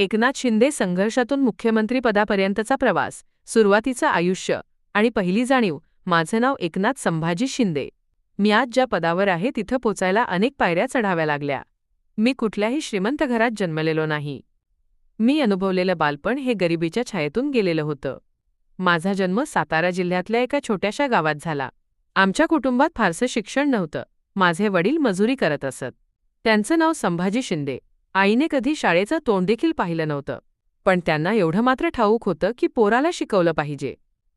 एकनाथ शिंदे संघर्षातून मुख्यमंत्रीपदापर्यंतचा प्रवास सुरुवातीचं आयुष्य आणि पहिली जाणीव. माझं नाव एकनाथ संभाजी शिंदे. मी आज ज्या पदावर आहे तिथं पोचायला अनेक पायऱ्या चढाव्या लागल्या. मी कुठल्याही श्रीमंत घरात जन्मलेलो नाही. मी अनुभवलेलं बालपण हे गरिबीच्या छायेतून गेलेलं होतं. माझा जन्म सातारा जिल्ह्यातल्या एका छोट्याशा गावात झाला. आमच्या कुटुंबात फारसं शिक्षण नव्हतं. माझे वडील मजुरी करत असत. त्यांचं नाव संभाजी शिंदे. आईने कधी शाळेचं तोंड देखील पाहिलं नव्हतं. पण त्यांना एवढं मात्र ठाऊक होतं की पोराला शिकवलं पाहिजे.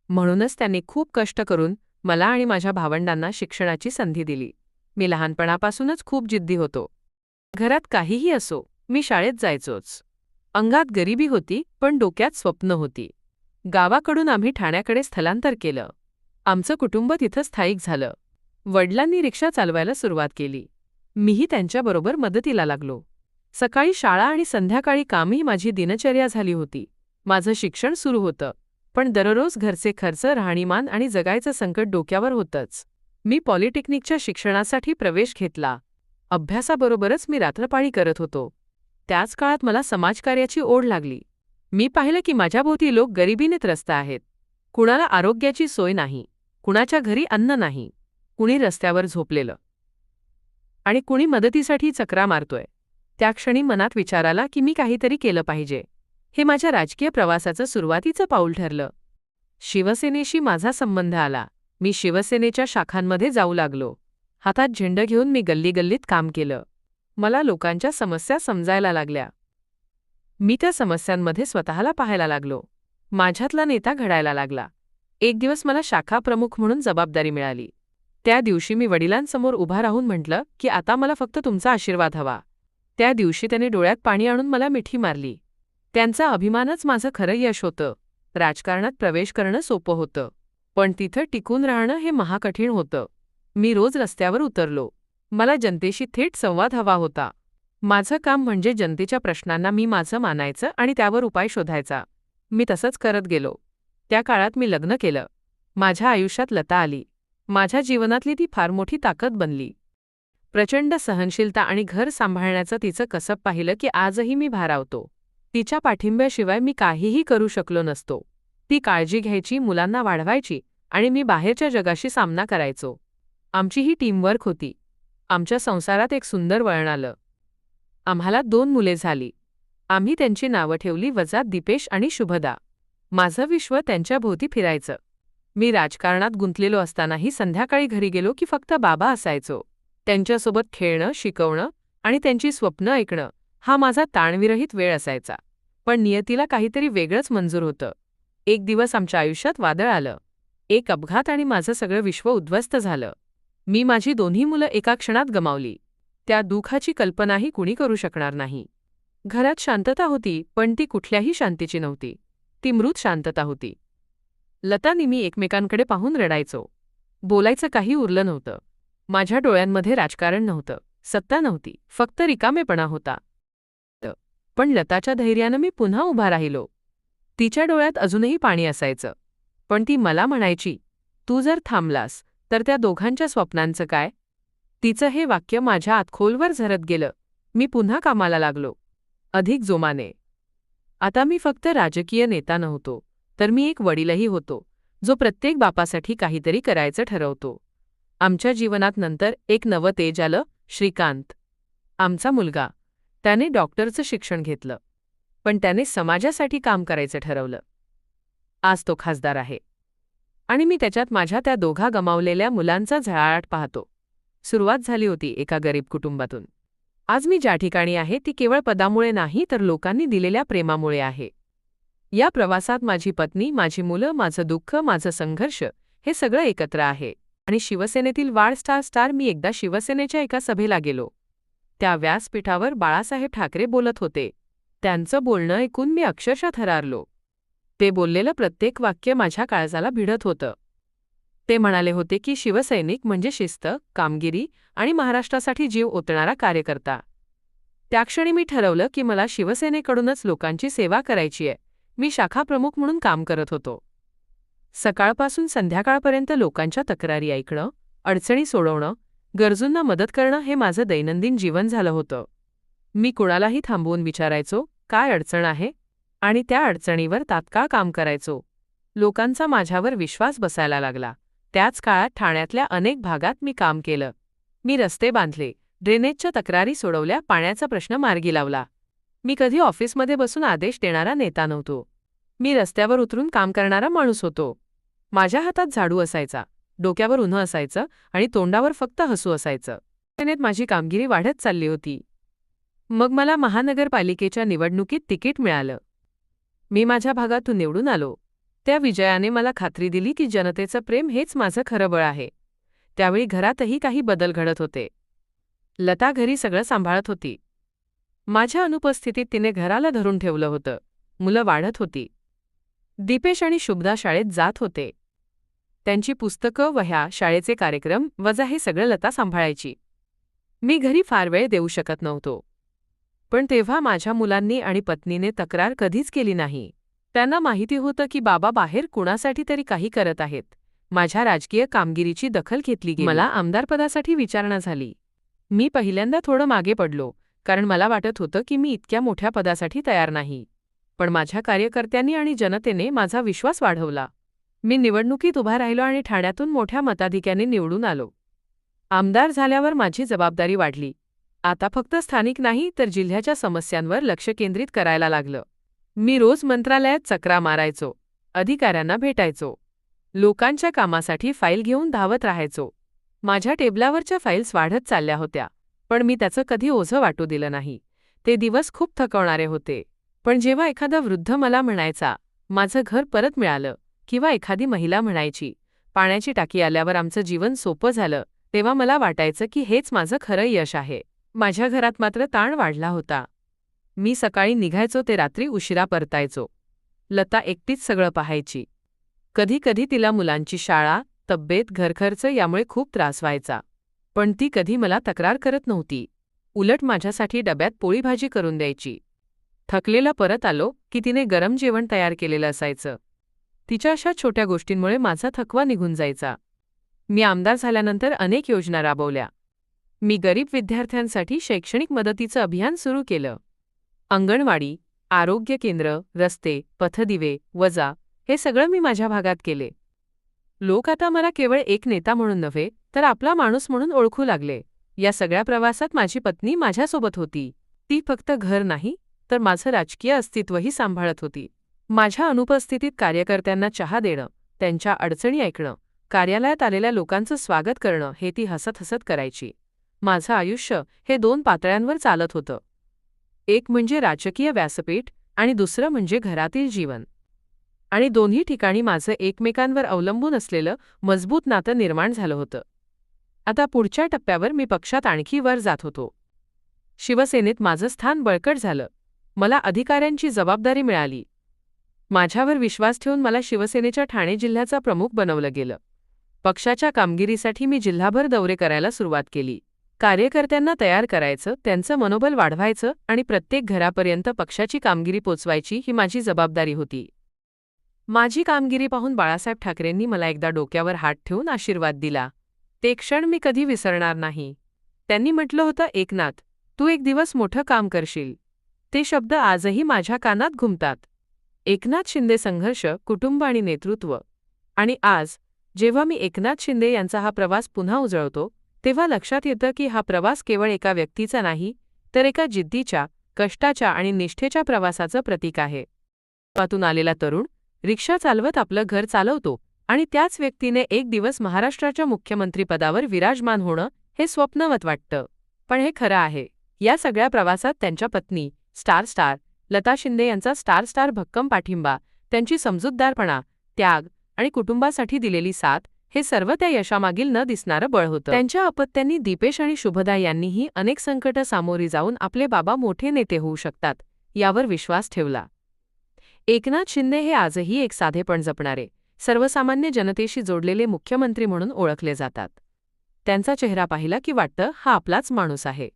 म्हणूनच त्यांनी खूप कष्ट करून मला आणि माझ्या भावंडांना शिक्षणाची संधी दिली. मी लहानपणापासूनच खूप जिद्दी होतो. घरात काहीही असो मी शाळेत जायचोच. अंगात गरिबी होती पण डोक्यात स्वप्न होती. गावाकडून आम्ही ठाण्याकडे स्थलांतर केलं. आमचं कुटुंब तिथं स्थायिक झालं. वडिलांनी रिक्षा चालवायला सुरुवात केली. मीही त्यांच्याबरोबर मदतीला लागलो. सकाळी शाळा आणि संध्याकाळी कामही माझी दिनचर्या झाली होती. माझं शिक्षण सुरू होतं. पण दररोज घरचे खर्च राहणीमान आणि जगायचं संकट डोक्यावर होतंच. मी पॉलिटेक्निकच्या शिक्षणासाठी प्रवेश घेतला. अभ्यासाबरोबरच मी रात्रपाळी करत होतो. त्याच काळात मला समाजकार्याची ओढ लागली. मी पाहिलं की माझ्याभोवती लोक गरिबीने त्रस्त आहेत. कुणाला आरोग्याची सोय नाही. कुणाच्या घरी अन्न नाही. कुणी रस्त्यावर झोपलेलं. आणि कुणी मदतीसाठी चक्रा मारतोय. त्या क्षणी मनात विचाराला की मी काहीतरी केलं पाहिजे. हे माझ्या राजकीय प्रवासाचं सुरुवातीचं पाऊल ठरलं. शिवसेनेशी माझा संबंध आला. मी शिवसेनेच्या शाखांमध्ये जाऊ लागलो. हातात झेंड घेऊन मी गल्लीगल्लीत काम केलं. मला लोकांच्या समस्या समजायला लागल्या. मी त्या समस्यांमध्ये स्वतःला पाहायला लागलो. माझ्यातला नेता घडायला लागला. एक दिवस मला शाखा प्रमुख म्हणून जबाबदारी मिळाली. त्या दिवशी मी वडिलांसमोर उभा राहून म्हटलं की आता मला फक्त तुमचा आशीर्वाद हवा. त्या दिवशी त्याने डोळ्यात पाणी आणून मला मिठी मारली. त्यांचा अभिमानच माझं खरं यश होतं. राजकारणात प्रवेश करणं सोपं होतं. पण तिथं टिकून राहणं हे महाकठीण होतं. मी रोज रस्त्यावर उतरलो. मला जनतेशी थेट संवाद हवा होता. माझं काम म्हणजे जनतेच्या प्रश्नांना मी माझं मानायचं आणि त्यावर उपाय शोधायचा. मी तसंच करत गेलो. त्या काळात मी लग्न केलं. माझ्या आयुष्यात लता आली. माझ्या जीवनातली ती फार मोठी ताकद बनली. प्रचंड सहनशीलता आणि घर सांभाळण्याचं तिचं कसब पाहिलं की आजही मी भारावतो. तिच्या पाठिंब्याशिवाय मी काहीही करू शकलो नसतो. ती काळजी घ्यायची मुलांना वाढवायची आणि मी बाहेरच्या जगाशी सामना करायचो. आमची ही टीमवर्क होती. आमच्या संसारात एक सुंदर वळण आलं. आम्हाला दोन मुले झाली. आम्ही त्यांची नावं ठेवली वजा दीपेश आणि शुभदा. माझं विश्व त्यांच्या भोवती फिरायचं. मी राजकारणात गुंतलेलो असतानाही संध्याकाळी घरी गेलो की फक्त बाबा असायचो. त्यांच्यासोबत खेळणं शिकवणं आणि त्यांची स्वप्न ऐकणं हा माझा ताणविरहित वेळ असायचा. पण नियतीला काहीतरी वेगळंच मंजूर होतं. एक दिवस आमच्या आयुष्यात वादळ आलं. एक अपघात आणि माझं सगळं विश्व उद्ध्वस्त झालं. मी माझी दोन्ही मुलं एका क्षणात गमावली. त्या दुःखाची कल्पनाही कुणी करू शकणार नाही. घरात शांतता होती पण ती कुठल्याही शांतीची नव्हती. ती मृत शांतता होती. लतानी मी एकमेकांकडे पाहून रडायचो. बोलायचं काही उरलं नव्हतं. माझ्या डोळ्यांमध्ये राजकारण नव्हतं. सत्ता नव्हती. फक्त रिकामेपणा होता. पण लताच्या धैर्यानं मी पुन्हा उभा राहिलो. तिच्या डोळ्यात अजूनही पाणी असायचं. पण ती मला म्हणायची तू जर थांबलास तर त्या दोघांच्या स्वप्नांचं काय? तिचं हे वाक्य माझ्या आतखोलवर झरत गेलं. मी पुन्हा कामाला लागलो. अधिक जोमाने. आता मी फक्त राजकीय नेता नव्हतो तर मी एक वडीलही होतो जो प्रत्येक बापासाठी काहीतरी करायचं ठरवतो. आमच्या जीवनात नंतर एक नवं तेज आलं श्रीकांत. आमचा मुलगा. त्याने डॉक्टरचं शिक्षण घेतलं. पण त्याने समाजासाठी काम करायचं ठरवलं. आज तो खासदार आहे. आणि मी त्याच्यात माझ्या त्या दोघा गमावलेल्या मुलांचा झळाळाट पाहतो. सुरुवात झाली होती एका गरीब कुटुंबातून. आज मी ज्या ठिकाणी आहे ती केवळ पदामुळे नाही तर लोकांनी दिलेल्या प्रेमामुळे आहे. या प्रवासात माझी पत्नी माझी मुलं माझं दुःख माझं संघर्ष हे सगळं एकत्र आहे. आणि शिवसेनेतील वाढ स्टार स्टार मी एकदा शिवसेनेच्या एका सभेला गेलो. त्या व्यासपीठावर बाळासाहेब ठाकरे बोलत होते. त्यांचं बोलणं ऐकून मी अक्षरशः थरारलो. ते बोललेलं प्रत्येक वाक्य माझ्या काळजाला भिडत होतं. ते म्हणाले होते की शिवसैनिक म्हणजे शिस्त कामगिरी आणि महाराष्ट्रासाठी जीव ओतणारा कार्यकर्ता. त्या क्षणी मी ठरवलं की मला शिवसेनेकडूनच लोकांची सेवा करायची आहे मी शाखा प्रमुख म्हणून काम करत होतो. सकाळपासून संध्याकाळपर्यंत लोकांच्या तक्रारी ऐकणं अडचणी सोडवणं गरजूंना मदत करणं हे माझं दैनंदिन जीवन झालं होतं. मी कुणालाही थांबवून विचारायचो काय अडचण आहे? आणि त्या अडचणीवर तात्काळ काम करायचो. लोकांचा माझ्यावर विश्वास बसायला लागला. त्याच काळात ठाण्यातल्या अनेक भागात मी काम केलं. मी रस्ते बांधले ड्रेनेजच्या तक्रारी सोडवल्या पाण्याचा प्रश्न मार्गी लावला. मी कधी ऑफिसमध्ये बसून आदेश देणारा नेता नव्हतो. मी रस्त्यावर उतरून काम करणारा माणूस होतो. माझ्या हातात झाडू असायचा. डोक्यावर उन्हं असायचं आणि तोंडावर फक्त हसू असायचं. सेनेत माझी कामगिरी वाढत चालली होती. मग मला महानगरपालिकेच्या निवडणुकीत तिकीट मिळालं. मी माझ्या भागातून निवडून आलो. त्या विजयाने मला खात्री दिली की जनतेचं प्रेम हेच माझं खरं बळ आहे. त्यावेळी घरातही काही बदल घडत होते. लता घरी सगळं सांभाळत होती. माझ्या अनुपस्थितीत तिने घराला धरून ठेवलं होतं. मुलं वाढत होती. दीपेश आणि शुभदा शाळेत जात होते. त्यांची पुस्तकं वह्या शाळेचे कार्यक्रम वजा हे सगळं लता सांभाळायची. मी घरी फार वेळ देऊ शकत नव्हतो. पण तेव्हा माझ्या मुलांनी आणि पत्नीने तक्रार कधीच केली नाही. त्यांना माहिती होतं की बाबा बाहेर कुणासाठी तरी काही करत आहेत. माझ्या राजकीय कामगिरीची दखल घेतली गेली. मला आमदारपदासाठी विचारणा झाली. मी पहिल्यांदा थोडं मागे पडलो कारण मला वाटत होतं की मी इतक्या मोठ्या पदासाठी तयार नाही. पण माझ्या कार्यकर्त्यांनी आणि जनतेने माझा विश्वास वाढवला. मी निवडणुकीत उभा राहिलो आणि ठाण्यातून मोठ्या मताधिक्याने निवडून आलो. आमदार झाल्यावर माझी जबाबदारी वाढली. आता फक्त स्थानिक नाही तर जिल्ह्याच्या समस्यांवर लक्ष केंद्रित करायला लागलं. मी रोज मंत्रालयात चक्रा मारायचो. अधिकाऱ्यांना भेटायचो. लोकांच्या कामासाठी फाईल घेऊन धावत राहायचो. माझ्या टेबलावरच्या फाईल्स वाढत चालल्या होत्या पण मी त्याचं कधी ओझं वाटू दिलं नाही. ते दिवस खूप थकवणारे होते. पण जेव्हा एखादा वृद्ध मला म्हणायचा माझं घर परत मिळालं किंवा एखादी महिला म्हणायची पाण्याची टाकी आल्यावर आमचं जीवन सोपं झालं तेव्हा मला वाटायचं की हेच माझं खरं यश आहे. माझ्या घरात मात्र ताण वाढला होता. मी सकाळी निघायचो ते रात्री उशिरा परतायचो. लता एकटीच सगळं पाहायची. कधी कधी तिला मुलांची शाळा तब्येत घरखर्च यामुळे खूप त्रास व्हायचा. पण ती कधी मला तक्रार करत नव्हती. उलट माझ्यासाठी डब्यात पोळीभाजी करून द्यायची. थकलेला परत आलो की तिने गरम जेवण तयार केलेलं असायचं. तिच्या अशा छोट्या गोष्टींमुळे माझा थकवा निघून जायचा. मी आमदार झाल्यानंतर अनेक योजना राबवल्या. मी गरीब विद्यार्थ्यांसाठी शैक्षणिक मदतीचं अभियान सुरू केलं. अंगणवाडी आरोग्य केंद्र रस्ते पथदिवे वजा हे सगळं मी माझ्या भागात केले. लोक आता मला केवळ एक नेता म्हणून नव्हे तर आपला माणूस म्हणून ओळखू लागले. या सगळ्या प्रवासात माझी पत्नी माझ्यासोबत होती. ती फक्त घर नाही तर माझं राजकीय अस्तित्वही सांभाळत होती. माझ्या अनुपस्थितीत कार्यकर्त्यांना चहा देणं त्यांच्या अडचणी ऐकणं कार्यालयात आलेल्या लोकांचं स्वागत करणं हे ती हसत हसत करायची. माझं आयुष्य हे दोन पातळ्यांवर चालत होतं. एक म्हणजे राजकीय व्यासपीठ आणि दुसरं म्हणजे घरातील जीवन. आणि दोन्ही ठिकाणी माझं एकमेकांवर अवलंबून असलेलं मजबूत नातं निर्माण झालं होतं. आता पुढच्या टप्प्यावर मी पक्षात आणखी वर जात होतो. शिवसेनेत माझं स्थान बळकट झालं. मला अधिकाऱ्यांची जबाबदारी मिळाली. माझ्यावर विश्वास ठेवून मला शिवसेनेच्या ठाणे जिल्ह्याचा प्रमुख बनवलं गेलं. पक्षाच्या कामगिरीसाठी मी जिल्हाभर दौरे करायला सुरुवात केली. कार्यकर्त्यांना तयार करायचं त्यांचं मनोबल वाढवायचं आणि प्रत्येक घरापर्यंत पक्षाची कामगिरी पोचवायची ही माझी जबाबदारी होती. माझी कामगिरी पाहून बाळासाहेब ठाकरेंनी मला एकदा डोक्यावर हात ठेवून आशीर्वाद दिला. ते क्षण मी कधी विसरणार नाही. त्यांनी म्हटलं होतं एकनाथ तू एक दिवस मोठं काम करशील. ते शब्द आजही माझ्या कानात घुमतात. एकनाथ शिंदे संघर्ष कुटुंब आणि नेतृत्व. आणि आज जेव्हा मी एकनाथ शिंदे यांचा हा प्रवास पुन्हा उजळतो तेव्हा लक्षात येतं की हा प्रवास केवळ एका व्यक्तीचा नाही तर एका जिद्दीच्या कष्टाच्या आणि निष्ठेच्या प्रवासाचं प्रतीक आहे. पातून आलेला तरुण रिक्षा चालवत आपलं घर चालवतो आणि त्याच व्यक्तीने एक दिवस महाराष्ट्राच्या मुख्यमंत्रीपदावर विराजमान होणं हे स्वप्नवत वाटतं. पण हे खरं आहे या सगळ्या प्रवासात त्यांच्या पत्नी स्टार स्टार लता शिंदे यांचा स्टार स्टार भक्कम पाठिंबा त्यांची समजूतदारपणा त्याग आणि कुटुंबासाठी दिलेली साथ हे सर्व त्या यशामागील न दिसणारं बळ होतं. त्यांच्या अपत्यांनी दीपेश आणि शुभदा यांनीही अनेक संकट सामोरी जाऊन आपले बाबा मोठे नेते होऊ शकतात यावर विश्वास ठेवला. एकनाथ शिंदे हे आजही एक साधेपण जपणारे सर्वसामान्य जनतेशी जोडलेले मुख्यमंत्री म्हणून ओळखले जातात. त्यांचा चेहरा पाहिला की वाटतं हा आपलाच माणूस आहे.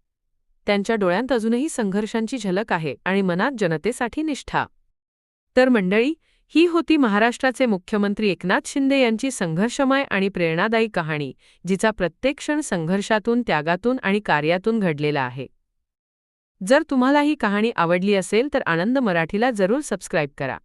त्यांच्या डोळ्यांत अजूनही संघर्षांची झलक आहे आणि मनात जनतेसाठी निष्ठा. तर मंडळी ही होती महाराष्ट्राचे मुख्यमंत्री एकनाथ शिंदे यांची संघर्षमय आणि प्रेरणादायी कहाणी जिचा प्रत्येक क्षण संघर्षातून त्यागातून आणि कार्यातून घडलेला आहे. जर तुम्हाला ही कहाणी आवडली असेल तर आनंद मराठीला जरूर सबस्क्राईब करा.